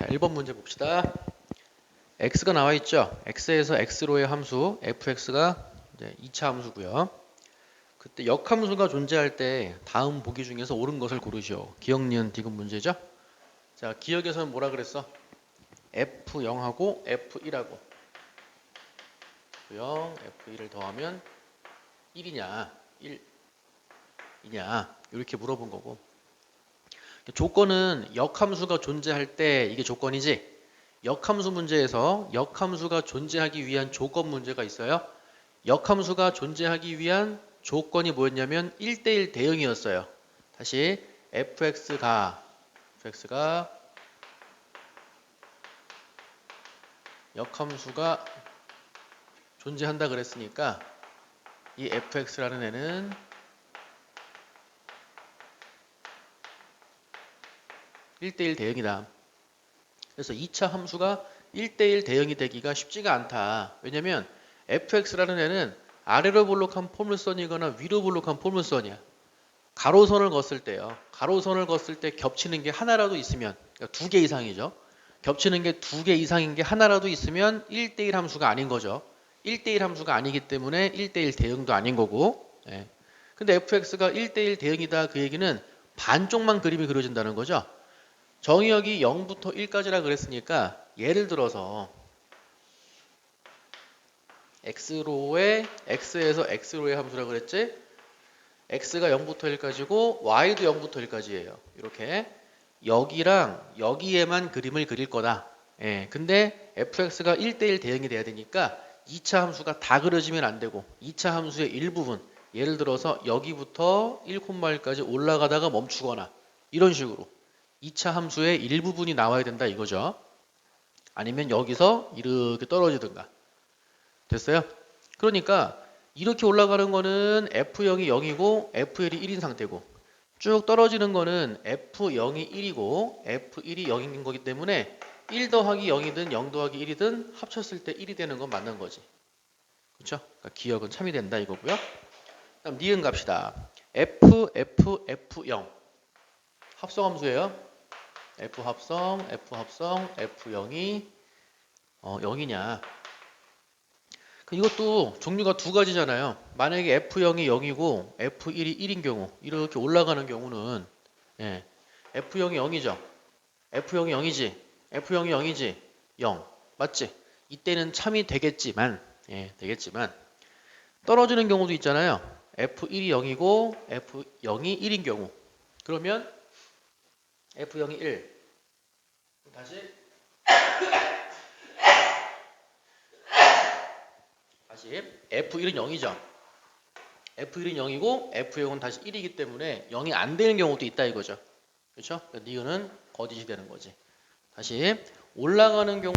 자, 1번 문제 봅시다. x가 나와 있죠. x에서 x로의 함수 fx가 이제 2차 함수고요. 그때 역함수가 존재할 때 다음 보기 중에서 옳은 것을 고르시오. 기억 니은 디귿 문제죠. 자, 기억에서는 뭐라 그랬어? f0하고 f1하고 f0, f1을 더하면 1이냐, 1이냐 이렇게 물어본 거고 조건은 역함수가 존재할 때 이게 조건이지 역함수 문제에서 역함수가 존재하기 위한 조건 문제가 있어요. 역함수가 존재하기 위한 조건이 뭐였냐면 1대1 대응이었어요. 다시 fx가 fx가 역함수가 존재한다 그랬으니까 이 fx라는 애는 일대일 대응이다. 그래서 2차 함수가 1대1 대응이 되기가 쉽지가 않다. 왜냐면 fx라는 애는 아래로 볼록한 포물선이거나 위로 볼록한 포물선이야. 가로선을 걷을 때요. 가로선을 걷을 때 겹치는 게 하나라도 있으면 그러니까 두 개 이상이죠. 겹치는 게 두 개 이상인 게 하나라도 있으면 1대1 함수가 아닌 거죠. 1대1 함수가 아니기 때문에 1대1 대응도 아닌 거고. 예. 근데 fx가 1대1 대응이다 그 얘기는 반쪽만 그림이 그려진다는 거죠. 정의역이 0부터 1까지라 그랬으니까 예를 들어서 x로의 x에서 x로의 함수라 그랬지? x가 0부터 1까지고 y도 0부터 1까지예요. 이렇게 여기랑 여기에만 그림을 그릴 거다. 예, 근데 fx가 1대1 대응이 돼야 되니까 2차 함수가 다 그려지면 안 되고 2차 함수의 일부분 예를 들어서 여기부터 1,1까지 올라가다가 멈추거나 이런 식으로 2차 함수의 일부분이 나와야 된다 이거죠. 아니면 여기서 이렇게 떨어지든가. 됐어요? 그러니까 이렇게 올라가는 거는 F0이 0이고 F1이 1인 상태고 쭉 떨어지는 거는 F0이 1이고 F1이 0인 거기 때문에 1 더하기 0이든 0 더하기 1이든 합쳤을 때 1이 되는 건 맞는 거지. 그렇죠? 그러니까 기억은 참이 된다 이거고요. 그다음 니은 갑시다. F, F, F0 합성함수예요. F 합성, F 합성, F0이 어, 0이냐. 그 이것도 종류가 두 가지잖아요. 만약에 F0이 0이고 F1이 1인 경우 이렇게 올라가는 경우는 예, F0이 0이죠. F0이 0이지. F0이 0이지. 0. 맞지? 이때는 참이 되겠지만 예, 되겠지만 떨어지는 경우도 있잖아요. F1이 0이고 F0이 1인 경우 그러면 F0이 1 다시 다시 F1은 0이죠. F1은 0이고 F0은 다시 1이기 때문에 0이 안 되는 경우도 있다 이거죠. 그렇죠? 니은은 거짓이 되는 거지. 다시 올라가는 경우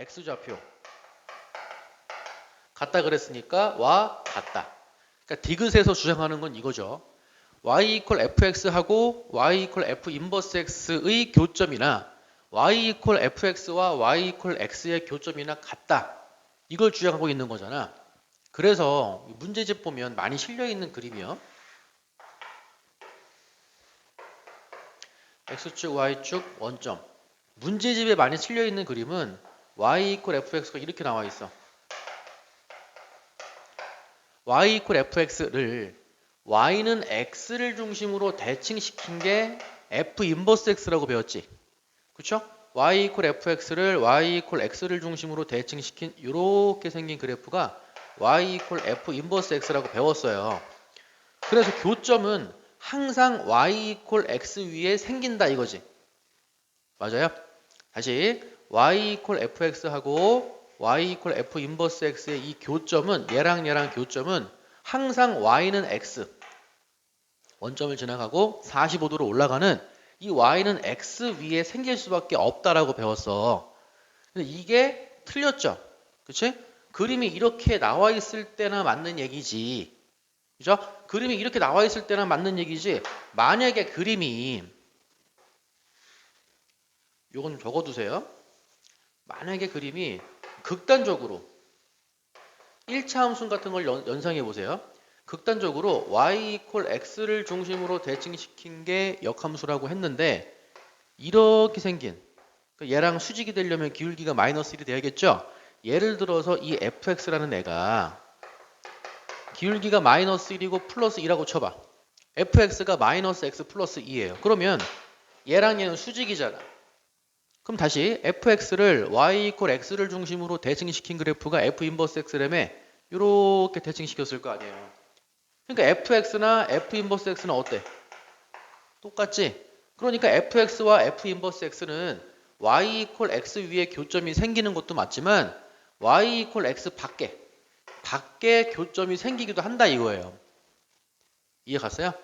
X좌표 같다 그랬으니까 와 같다. 그러니까 디귿에서 주장하는 건 이거죠. y equal fx하고 y equal f 인버스 x의 교점이나 y equal fx와 y equal x의 교점이나 같다. 이걸 주장하고 있는 거잖아. 그래서 문제집 보면 많이 실려 있는 그림이요. x축, y축, 원점. 문제집에 많이 실려 있는 그림은 y equal fx가 이렇게 나와 있어. y equal fx를 y는 x를 중심으로 대칭시킨 게 f 인버스 x라고 배웠지. 그쵸? y equal fx를 y equal x를 중심으로 대칭시킨 이렇게 생긴 그래프가 y equal f 인버스 x라고 배웠어요. 그래서 교점은 항상 y equal x 위에 생긴다 이거지. 맞아요? 다시 y equal fx하고 y equal f 인버스 x의 이 교점은 얘랑 얘랑 교점은 항상 y는 x 원점을 지나가고 45도로 올라가는 이 y는 x 위에 생길 수밖에 없다라고 배웠어. 근데 이게 틀렸죠. 그치? 그림이 이렇게 나와 있을 때나 맞는 얘기지. 그죠? 그림이 이렇게 나와 있을 때나 맞는 얘기지. 만약에 그림이 요건 좀 적어두세요. 만약에 그림이 극단적으로 1차 함수 같은 걸 연, 연상해 보세요. 극단적으로 y equal x를 중심으로 대칭시킨 게 역함수라고 했는데 이렇게 생긴 그 얘랑 수직이 되려면 기울기가 마이너스 1이 돼야겠죠? 예를 들어서 이 fx라는 애가 기울기가 마이너스 1이고 플러스 2라고 쳐봐. fx가 마이너스 x 플러스 2예요. 그러면 얘랑 얘는 수직이잖아. 그럼 다시 fx를 y equal x를 중심으로 대칭시킨 그래프가 f 인버스 x라며 이렇게 대칭시켰을 거 아니에요. 그러니까 fx나 f 인버스 x는 어때? 똑같지? 그러니까 fx와 f 인버스 x는 y equal x 위에 교점이 생기는 것도 맞지만 y equal x 밖에 밖에 교점이 생기기도 한다 이거예요. 이해 갔어요?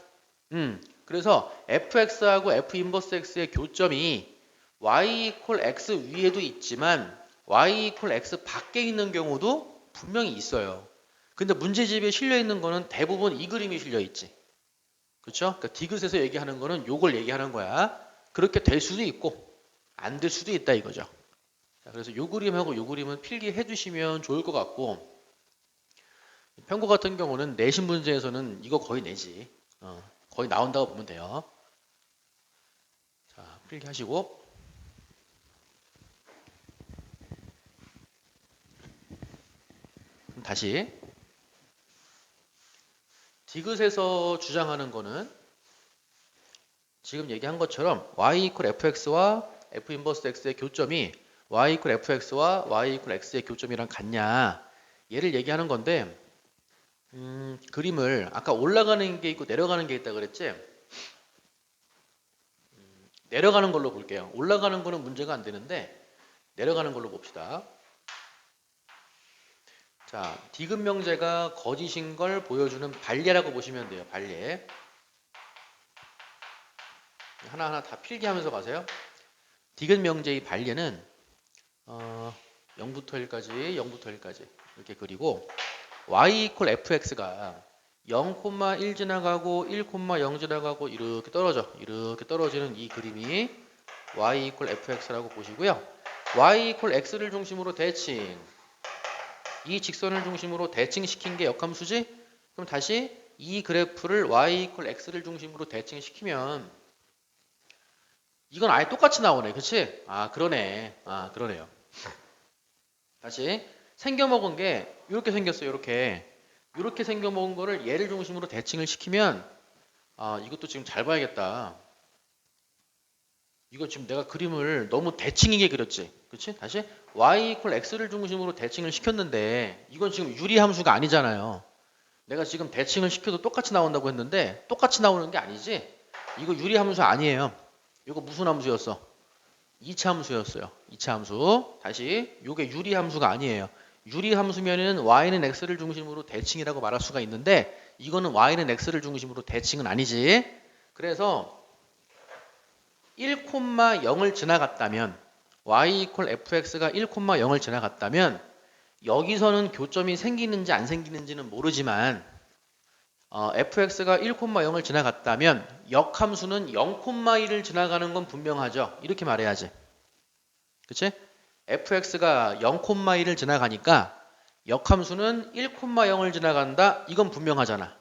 음. 그래서 fx하고 f 인버스 x의 교점이 y equal x 위에도 있지만 y equal x 밖에 있는 경우도 분명히 있어요. 근데 문제집에 실려 있는 거는 대부분 이 그림이 실려 있지. 그렇죠? 그러니까 디귿에서 얘기하는 거는 요걸 얘기하는 거야. 그렇게 될 수도 있고 안 될 수도 있다 이거죠. 자, 그래서 요 그림하고 요 그림은 필기해 주시면 좋을 것 같고 평고 같은 경우는 내신 문제에서는 이거 거의 내지. 어, 거의 나온다고 보면 돼요. 자, 필기하시고 그럼 다시. 디귿에서 주장하는 거는 지금 얘기한 것처럼 y equal fx와 f 인버스 x의 교점이 y equal fx와 y equal x의 교점이랑 같냐? 얘를 얘기하는 건데 음, 그림을 아까 올라가는 게 있고 내려가는 게 있다 그랬지? 음, 내려가는 걸로 볼게요. 올라가는 거는 문제가 안 되는데 내려가는 걸로 봅시다 자, 디귿 명제가 거짓인 걸 보여주는 발례라고 보시면 돼요. 발례. 하나하나 다 필기하면서 가세요. 디귿 명제의 발례는 어, 0부터 1까지, 0부터 1까지 이렇게 그리고 y equal fx가 0,1 지나가고 1,0 지나가고 이렇게 떨어져. 이렇게 떨어지는 이 그림이 y equal fx라고 보시고요. y equal x를 중심으로 대칭 이 직선을 중심으로 대칭시킨 게 역함수지? 그럼 다시 이 그래프를 y equal x를 중심으로 대칭시키면 이건 아예 똑같이 나오네. 그치? 아 그러네. 아 그러네요. 다시 생겨먹은 게 이렇게 생겼어요. 이렇게 이렇게 생겨먹은 거를 얘를 중심으로 대칭을 시키면 아 이것도 지금 잘 봐야겠다. 이거 지금 내가 그림을 너무 대칭이게 그렸지. 그렇지? 다시 y equal x를 중심으로 대칭을 시켰는데 이건 지금 유리 함수가 아니잖아요. 내가 지금 대칭을 시켜도 똑같이 나온다고 했는데 똑같이 나오는 게 아니지. 이거 유리 함수 아니에요. 이거 무슨 함수였어? 2차 함수였어요. 2차 함수. 다시 이게 유리 함수가 아니에요. 유리 함수면은 y는 x를 중심으로 대칭이라고 말할 수가 있는데 이거는 y는 x를 중심으로 대칭은 아니지. 그래서 1,0을 지나갔다면 y equal fx가 1,0을 지나갔다면 여기서는 교점이 생기는지 안 생기는지는 모르지만 어, fx가 1,0을 지나갔다면 역함수는 0,1을 지나가는 건 분명하죠. 이렇게 말해야지. 그치? fx가 0,1을 지나가니까 역함수는 1,0을 지나간다. 이건 분명하잖아.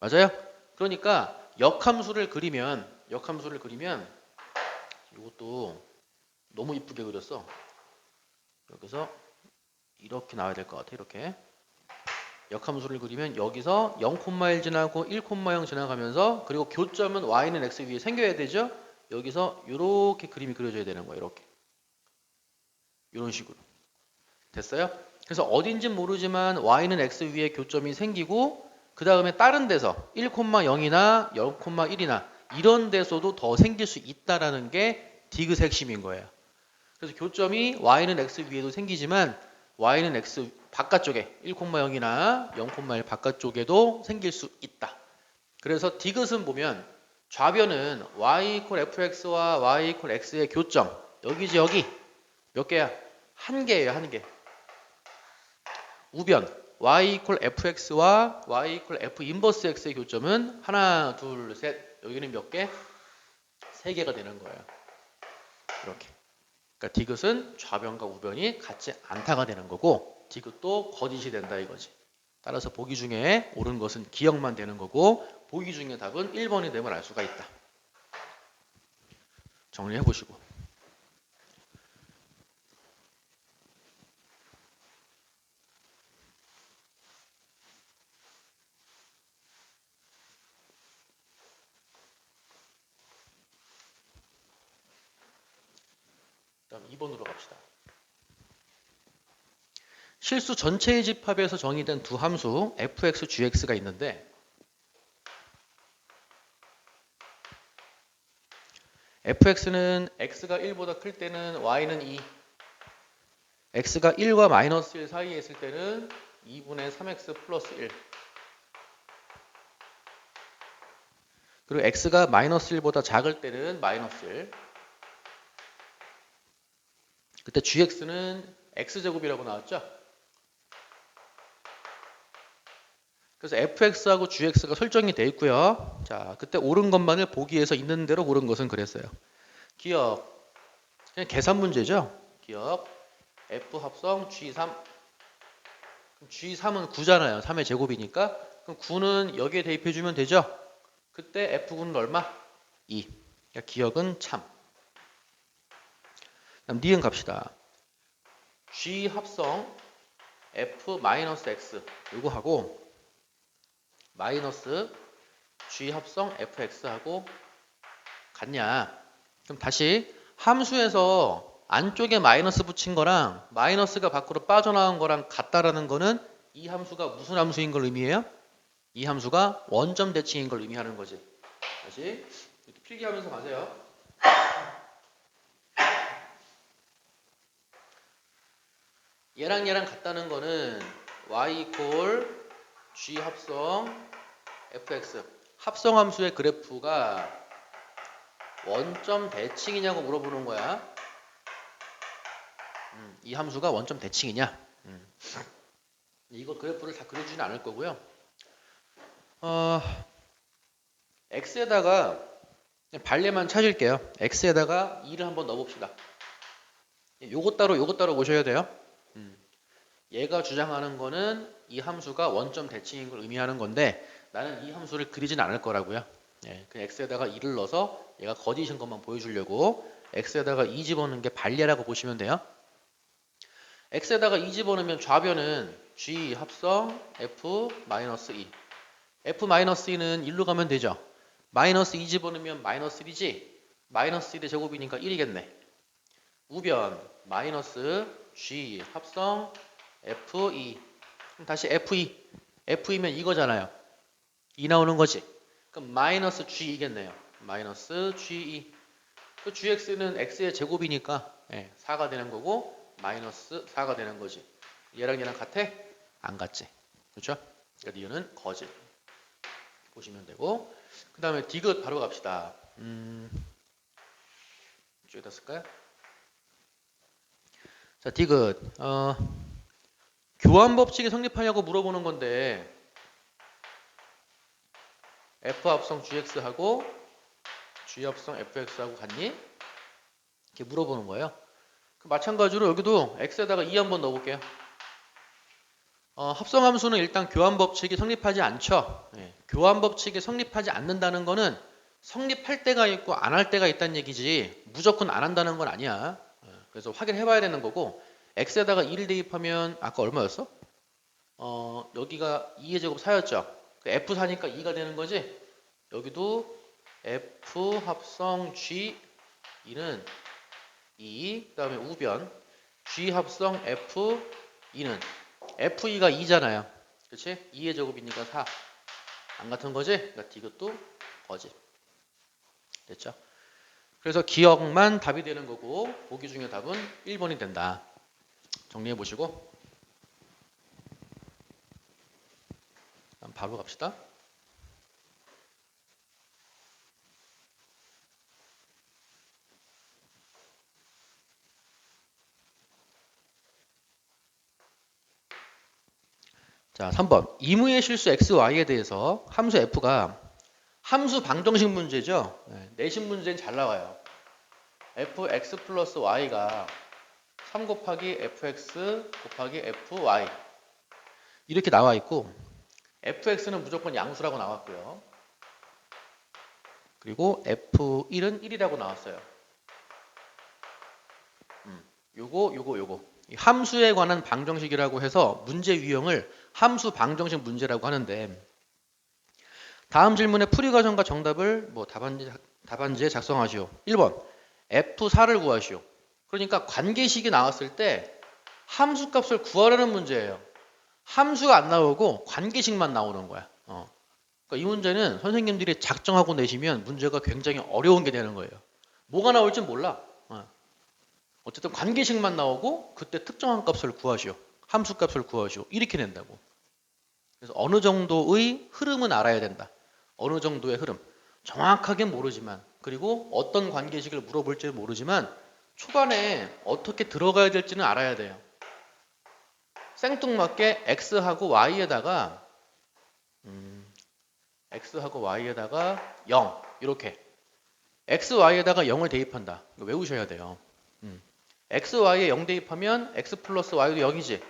맞아요? 그러니까 역함수를 그리면 역함수를 그리면 이것도 너무 이쁘게 그렸어. 여기서 이렇게 나와야 될 것 같아. 이렇게 역함수를 그리면 여기서 0,1 지나고 1,0 지나가면서 그리고 교점은 y는 x 위에 생겨야 되죠. 여기서 이렇게 그림이 그려져야 되는 거예요. 이렇게 이런 식으로 됐어요? 그래서 어딘진 모르지만 y는 x 위에 교점이 생기고 그 다음에 다른 데서 1,0이나 0,1이나 이런 데서도 더 생길 수 있다라는 게 디귿 핵심인 거예요. 그래서 교점이 y는 x 위에도 생기지만 y는 x 바깥쪽에 1,0이나 0,1 바깥쪽에도 생길 수 있다. 그래서 디귿은 보면 좌변은 y fx와 y x의 교점 여기지 여기 몇 개야? 한 개예요 한 개. 우변 y fx와 y f 인버스 x의 교점은 하나 둘 셋 여기는 몇 개? 세 개가 되는 거예요. 이렇게. 그러니까 디귿은 좌변과 우변이 같지 않다가 되는 거고 디귿도 거짓이 된다 이거지. 따라서 보기 중에 옳은 것은 기억만 되는 거고 보기 중에 답은 1번이 되면 알 수가 있다. 정리해 보시고. 2번으로 갑시다. 실수 전체의 집합에서 정의된 두 함수 fx, gx가 있는데 fx는 x가 1보다 클 때는 y는 2 x가 1과 마이너스 1 사이에 있을 때는 2분의 3x 플러스 1 그리고 x가 마이너스 1보다 작을 때는 마이너스 1 그때 gx는 x제곱이라고 나왔죠? 그래서 fx하고 gx가 설정이 돼 있고요. 자, 그때 옳은 것만을 보기 위해서 있는 대로 고른 것은 그랬어요. 기억. 그냥 계산 문제죠. 기억. f 합성 g3. 그럼 g3은 9잖아요. 3의 제곱이니까. 그럼 9는 여기에 대입해 주면 되죠. 그때 f군은 얼마? 2. 그러니까 기억은 참. 그럼 니은 갑시다. g 합성 f 마이너스 x 이거 하고 마이너스 g 합성 fx하고 같냐? 그럼 다시 함수에서 안쪽에 마이너스 붙인 거랑 마이너스가 밖으로 빠져나온 거랑 같다라는 거는 이 함수가 무슨 함수인 걸 의미해요? 이 함수가 원점 대칭인 걸 의미하는 거지. 다시 이렇게 필기하면서 가세요. 얘랑 얘랑 같다는 거는 y 이퀄 g 합성 fx 합성 함수의 그래프가 원점 대칭이냐고 물어보는 거야. 음, 이 함수가 원점 대칭이냐? 음. 이거 그래프를 다 그려주진 않을 거고요. 어, x에다가 발레만 찾을게요. x에다가 2를 한번 넣어봅시다. 요것 따로 요것 따로 보셔야 돼요. 음. 얘가 주장하는 거는 이 함수가 원점 대칭인 걸 의미하는 건데 나는 이 함수를 그리진 않을 거라고요. 예, 그 x에다가 2를 넣어서 얘가 거짓인 것만 보여주려고 x에다가 2 집어넣는 게 발레라고 보시면 돼요. x에다가 2 집어넣으면 좌변은 g 합성 f 마이너스 2 f 마이너스 2는 1로 가면 되죠. 마이너스 2 집어넣으면 마이너스 1이지 마이너스 1의 제곱이니까 1이겠네. 우변 마이너스 g 합성 f2 그럼 다시 f2 f2면 이거잖아요. 2 나오는 거지. 그럼 마이너스 g2겠네요. 마이너스 g2 그 gx는 x의 제곱이니까 예, 4가 되는 거고 마이너스 4가 되는 거지. 얘랑 얘랑 같아? 안 같지. 그렇죠? 그러니까 니은은 거짓. 보시면 되고 그 다음에 디귿 바로 갑시다. 음, 이쪽에다 쓸까요? 자, 디귿. 어, 교환 법칙이 성립하냐고 물어보는 건데 f 합성 gx하고 g 합성 fx하고 같니? 이렇게 물어보는 거예요. 마찬가지로 여기도 x에다가 2 한번 넣어볼게요. 어, 합성함수는 일단 교환 법칙이 성립하지 않죠. 예, 교환 법칙이 성립하지 않는다는 거는 성립할 때가 있고 안 할 때가 있다는 얘기지 무조건 안 한다는 건 아니야. 예, 그래서 확인해 봐야 되는 거고 x에다가 2를 대입하면 아까 얼마였어? 어, 여기가 2의 제곱 4였죠. f4니까 2가 되는 거지. 여기도 f 합성 g 2는 2, 그 다음에 우변 g 합성 f 2는 f2가 2잖아요. 그렇지? 2의 제곱이니까 4. 안 같은 거지? 그러니까 이것도 거짓. 됐죠? 그래서 기억만 답이 되는 거고 보기 중에 답은 1번이 된다. 정리해 보시고 바로 갑시다. 자, 3번. 이무의 실수 x, y에 대해서 함수 f가 함수 방정식 문제죠. 네, 내신 문제는 잘 나와요. fx 플러스 y가 3 곱하기 fx 곱하기 fy 이렇게 나와 있고 fx는 무조건 양수라고 나왔고요. 그리고 f1은 1이라고 나왔어요. 음, 요거 요거 요거 이 함수에 관한 방정식이라고 해서 문제 유형을 함수 방정식 문제라고 하는데 다음 질문의 풀이 과정과 정답을 뭐 답안지, 답안지에 작성하시오. 1번 F4를 구하시오. 그러니까 관계식이 나왔을 때 함수 값을 구하라는 문제예요. 함수가 안 나오고 관계식만 나오는 거야. 어. 그러니까 이 문제는 선생님들이 작정하고 내시면 문제가 굉장히 어려운 게 되는 거예요. 뭐가 나올지 몰라. 어. 어쨌든 관계식만 나오고 그때 특정한 값을 구하시오. 함수 값을 구하시오. 이렇게 낸다고. 그래서 어느 정도의 흐름은 알아야 된다. 어느 정도의 흐름. 정확하게 모르지만 그리고 어떤 관계식을 물어볼지 모르지만 초반에 어떻게 들어가야 될지는 알아야 돼요. 생뚱맞게 x하고 y에다가 음, x하고 y에다가 0 이렇게 x, y에다가 0을 대입한다. 이거 외우셔야 돼요. 음. x, y에 0 대입하면 x 플러스 y도 0이지.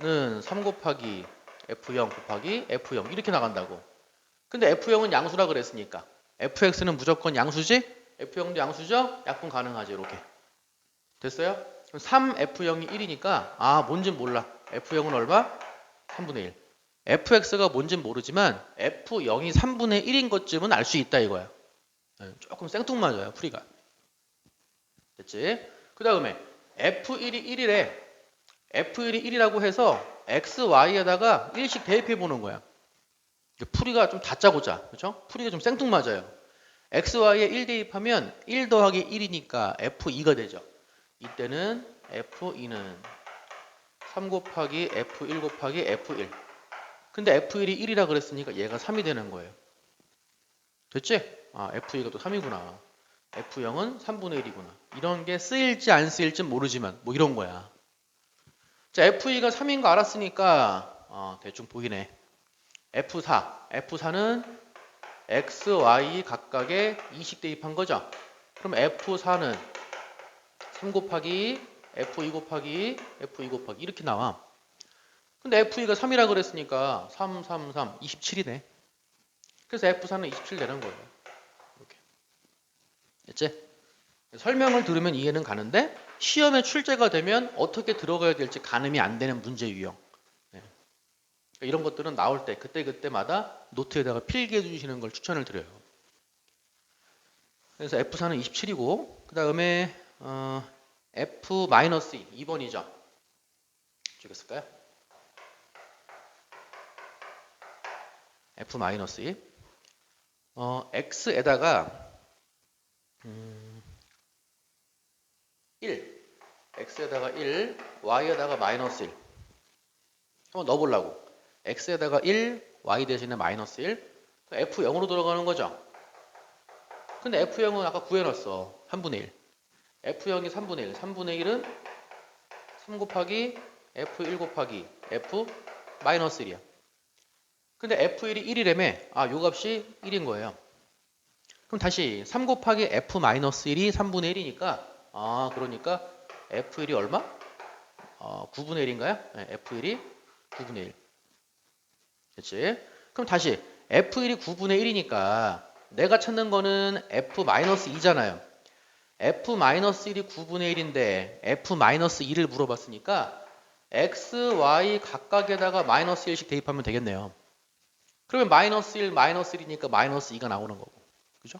는 3 곱하기 f0 곱하기 f0 이렇게 나간다고. 근데 f0은 양수라 그랬으니까 fx는 무조건 양수지? f0도 양수죠? 약분 가능하지 이렇게. 됐어요? 그럼 3f0이 1이니까 아 뭔진 몰라. f0은 얼마? 3분의 1. fx가 뭔진 모르지만 f0이 3분의 1인 것쯤은 알 수 있다 이거야. 네, 조금 생뚱맞아요 풀이가. 됐지? 그 다음에 f1이 1이래. f1이 1이라고 해서 x, y에다가 1씩 대입해 보는 거야. 풀이가 좀 다짜고짜, 그렇죠? 풀이가 좀 생뚱맞아요. x, y에 1 대입하면 1 더하기 1이니까 f2가 되죠. 이때는 f2는 3 곱하기 f1 곱하기 f1. 근데 f1이 1이라 그랬으니까 얘가 3이 되는 거예요. 됐지? 아, f2가 또 3이구나. f0은 3분의 1이구나. 이런 게 쓰일지 안 쓰일지 모르지만 뭐 이런 거야. 자, f2가 3인 거 알았으니까 어, 대충 보이네. F4, F4는 X, Y 각각에 2씩 대입한 거죠. 그럼 F4는 3 곱하기 F2 곱하기 F2 곱하기 이렇게 나와. 근데 F2가 3이라 그랬으니까 3, 3, 3, 27이네. 그래서 F4는 27 되는 거예요. 이렇게. 됐지? 설명을 들으면 이해는 가는데 시험에 출제가 되면 어떻게 들어가야 될지 가늠이 안 되는 문제 유형. 네. 그러니까 이런 것들은 나올 때 그때 그때마다 노트에다가 필기해 주시는 걸 추천을 드려요. 그래서 F4는 27이고 그 다음에 어, F-2 2번이죠. 적었을까요? F-2 어, X에다가 음, 1 x에다가 1 y에다가 마이너스 1 한번 넣어보려고. X에다가 1 y 대신에 마이너스 1 f0으로 들어가는 거죠? 근데 f0은 아까 구해놨어. 3분의 1 f0이 3분의 1 3분의 1은 3 곱하기 f1 곱하기 f 마이너스 1이야 근데 f1이 1이라며 아 요 값이 1인 거예요 그럼 다시 3 곱하기 f 마이너스 1이 3분의 1이니까 아 그러니까 F1이 얼마? 어, 9분의 1인가요? 네, F1이 9분의 1. 그렇지? 그럼 다시 F1이 9분의 1이니까 내가 찾는 거는 F-2잖아요. F-1이 9분의 1인데 F-2를 물어봤으니까 X, Y 각각에다가 마이너스 1씩 대입하면 되겠네요. 그러면 마이너스 1, 마이너스 1이니까 마이너스 2가 나오는 거고. 그죠?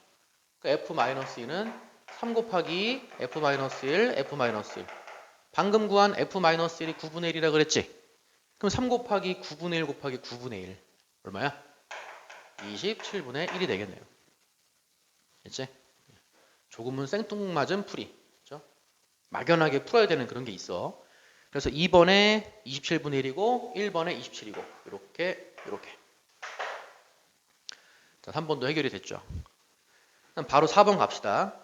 그러니까 F-2는 3 곱하기 F-1, F-1. 방금 구한 F-1이 9분의 1이라 그랬지? 그럼 3 곱하기 9분의 1 곱하기 9분의 1. 얼마야? 27분의 1이 되겠네요. 됐지? 조금은 생뚱맞은 풀이. 그죠? 막연하게 풀어야 되는 그런 게 있어. 그래서 2번에 27분의 1이고 1번에 27이고 이렇게 이렇게. 자, 3번도 해결이 됐죠. 바로 4번 갑시다.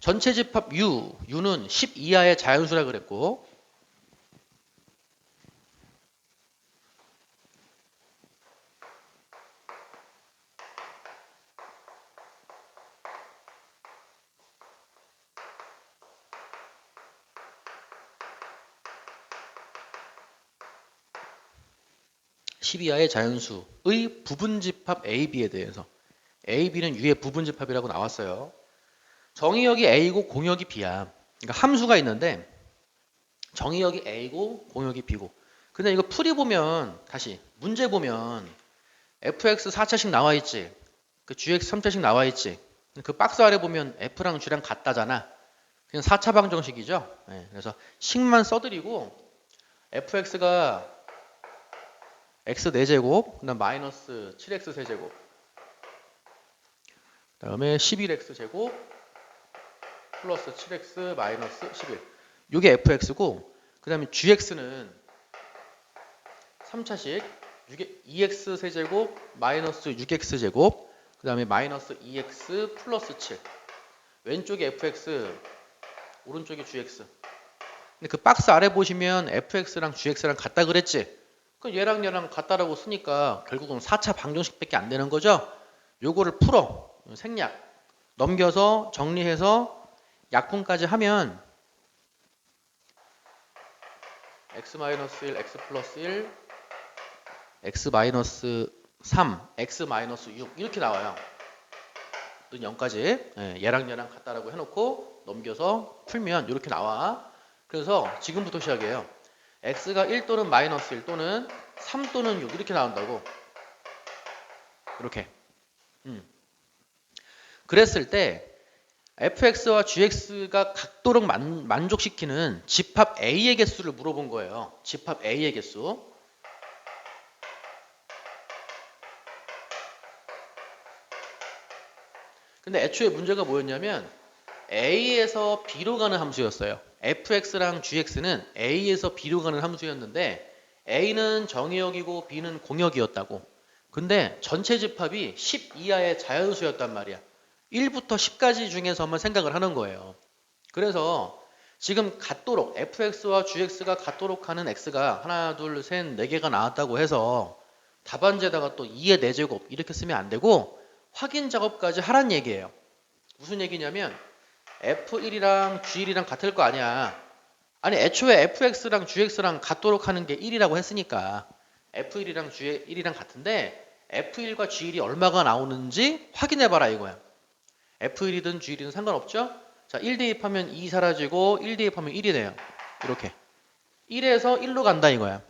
전체 집합 U, U는 10 이하의 자연수라 그랬고 10 이하의 자연수의 부분집합 AB에 대해서 AB는 U의 부분집합이라고 나왔어요. 정의역이 A고 공역이 B야. 그러니까 함수가 있는데 정의역이 A고 공역이 B고. 근데 이거 풀이 보면 다시 문제 보면 fx 4차씩 나와 있지. 그 gx 3차씩 나와 있지. 그 박스 아래 보면 f랑 g랑 같다잖아. 그냥 4차 방정식이죠. 네, 그래서 식만 써드리고 fx가 x 4제곱, 그다음 마이너스 7x 세제곱, 그다음에 11x 제곱 플러스 7x 마이너스 11. 이게 fx고 그다음에 gx는 3차식 2x 세제곱 마이너스 6x 제곱 그 다음에 마이너스 2x 플러스 7. 왼쪽이 fx 오른쪽이 gx. 근데 그 박스 아래 보시면 fx랑 gx랑 같다 그랬지? 그럼 얘랑 얘랑 같다라고 쓰니까 결국은 4차 방정식밖에 안 되는 거죠? 요거를 풀어. 생략. 넘겨서 정리해서 약분까지 하면 x-1, x 플러스 1, x 3, x 6 이렇게 나와요. 는 0까지 예, 얘랑 얘랑 같다라고 해놓고 넘겨서 풀면 이렇게 나와. 그래서 지금부터 시작이에요. X가 1 또는 마이너스 1 또는 3 또는 6 이렇게 나온다고. 이렇게. 음. 그랬을 때 fx와 gx가 각도록 만, 만족시키는 집합 a의 개수를 물어본 거예요. 집합 a의 개수. 근데 애초에 문제가 뭐였냐면 a에서 b로 가는 함수였어요. Fx랑 gx는 a에서 b로 가는 함수였는데 a는 정의역이고 b는 공역이었다고. 근데 전체 집합이 10 이하의 자연수였단 말이야. 1부터 10까지 중에서만 생각을 하는 거예요. 그래서 지금 같도록 fx와 gx가 같도록 하는 x가 하나, 둘, 셋, 네 개가 나왔다고 해서 답안지에다가 또 2의 4제곱 이렇게 쓰면 안 되고 확인 작업까지 하란 얘기예요. 무슨 얘기냐면 f1이랑 g1이랑 같을 거 아니야. 아니 애초에 fx랑 gx랑 같도록 하는 게 1이라고 했으니까 f1이랑 g1이랑 같은데 f1과 g1이 얼마가 나오는지 확인해봐라 이거야. F1이든 G1이든 상관없죠? 자, 1 대입하면 2 사라지고 1 대입하면 1이 돼요. 이렇게. 1에서 1로 간다 이거야.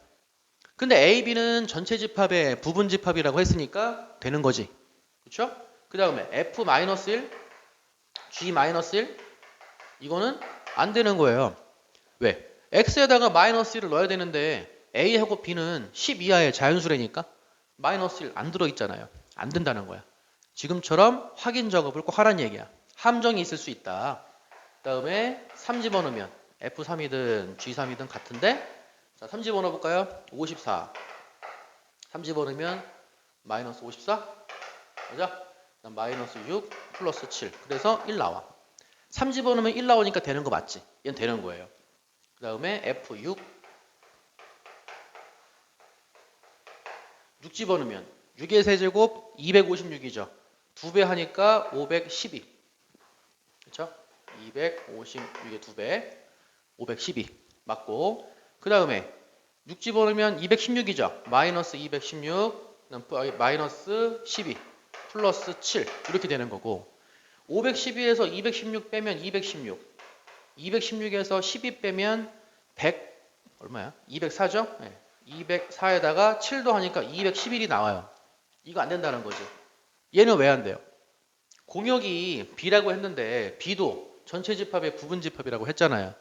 근데 A, B는 전체 집합의 부분 집합이라고 했으니까 되는 거지. 그렇죠? 그 다음에 F-1, G-1 이거는 안 되는 거예요. 왜? X에다가 마이너스 1을 넣어야 되는데 A하고 B는 10 이하의 자연수래니까 마이너스 1 안 들어있잖아요. 안 된다는 거야. 지금처럼 확인 작업을 꼭 하라는 얘기야. 함정이 있을 수 있다. 그 다음에 3 집어넣으면 F3이든 G3이든 같은데 자, 3 집어넣어 볼까요? 54. 3 집어넣으면 마이너스 54. 맞아? 마이너스 6 플러스 7. 그래서 1 나와. 3 집어넣으면 1 나오니까 되는 거 맞지? 얘는 되는 거예요. 그 다음에 F6 6 집어넣으면 6의 세제곱 256이죠. 2배 하니까 512. 그렇죠? 256의 2배. 512 맞고 그 다음에 6 집어넣으면 216이죠. 마이너스 216 그다음 마이너스 12 플러스 7 이렇게 되는 거고 512에서 216 빼면 216 216에서 12 빼면 100 얼마야? 204죠? 네. 204에다가 7도 하니까 211이 나와요. 이거 안 된다는 거지. 얘는 왜 안 돼요? 공역이 B라고 했는데 B도 전체 집합의 부분 집합이라고 했잖아요.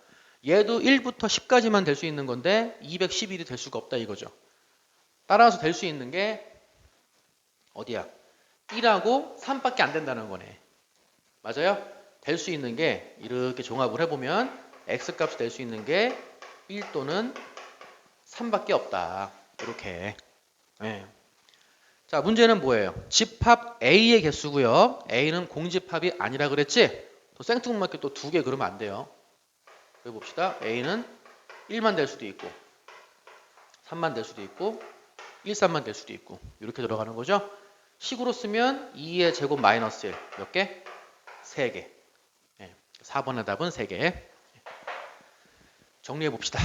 얘도 1부터 10까지만 될 수 있는 건데 211이 될 수가 없다 이거죠. 따라서 될 수 있는 게 어디야? 1하고 3밖에 안 된다는 거네. 맞아요? 될 수 있는 게 이렇게 종합을 해보면 x 값이 될 수 있는 게 1 또는 3밖에 없다. 이렇게. 예. 자, 문제는 뭐예요? 집합 A의 개수고요. A는 공집합이 아니라 그랬지? 또 생뚱맞게 또 두 개 그러면 안 돼요. 여기 봅시다. A는 1만 될 수도 있고 3만 될 수도 있고 1, 3만 될 수도 있고 이렇게 들어가는 거죠. 식으로 쓰면 2의 제곱 마이너스 1 몇 개? 3개. 예, 4번의 답은 3개. 정리해 봅시다.